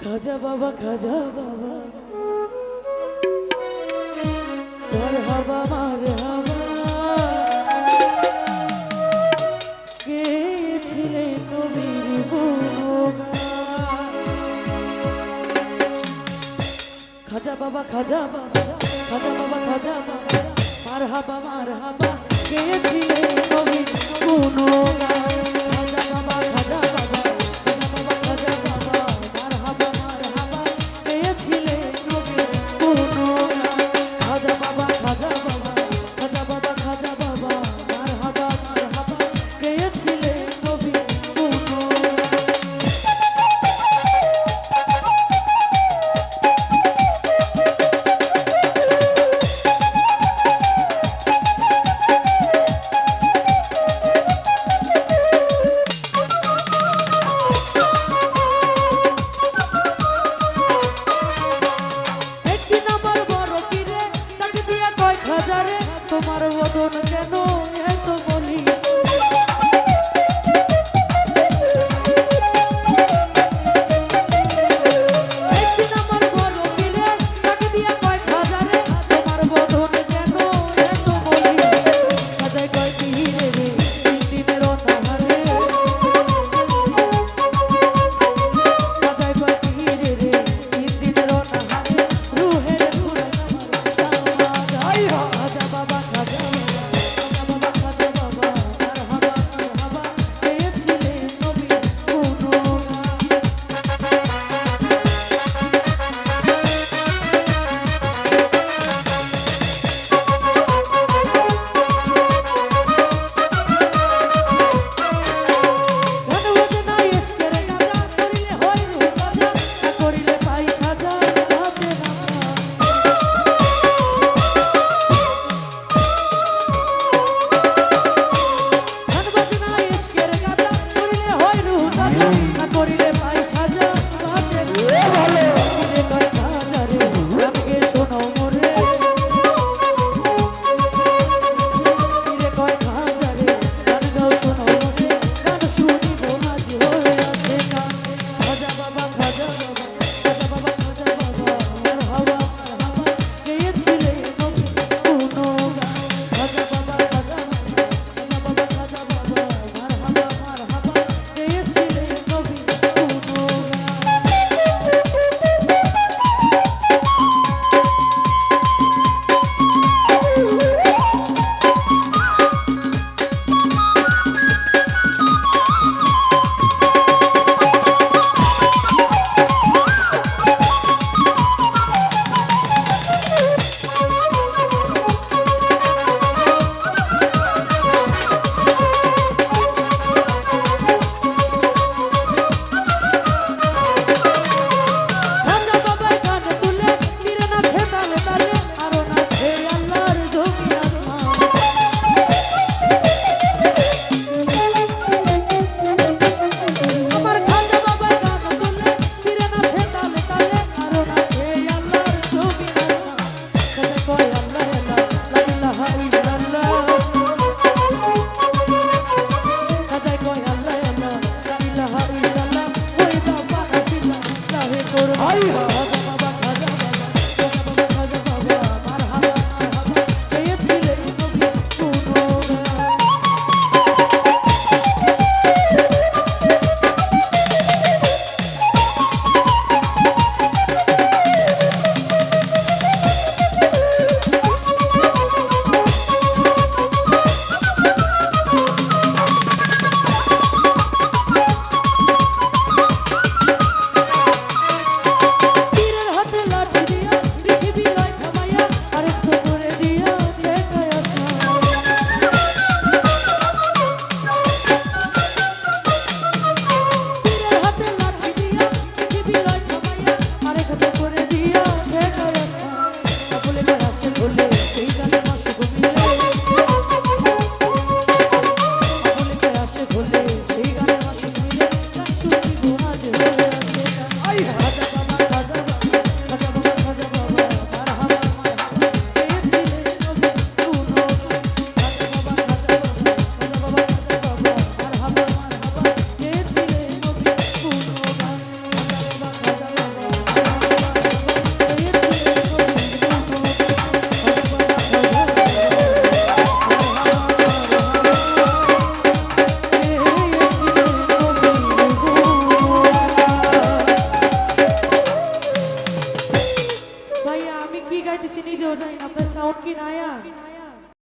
খাজা বাবা খাজা বাবা। মার হাবা মার হাবা। কে ছিলে তুমি খাজা বাবা খাজা বাবা খাজা বাবা খাজা বাবা। মার হাবা মার হাবা। কে ছিলে তুমি কোনো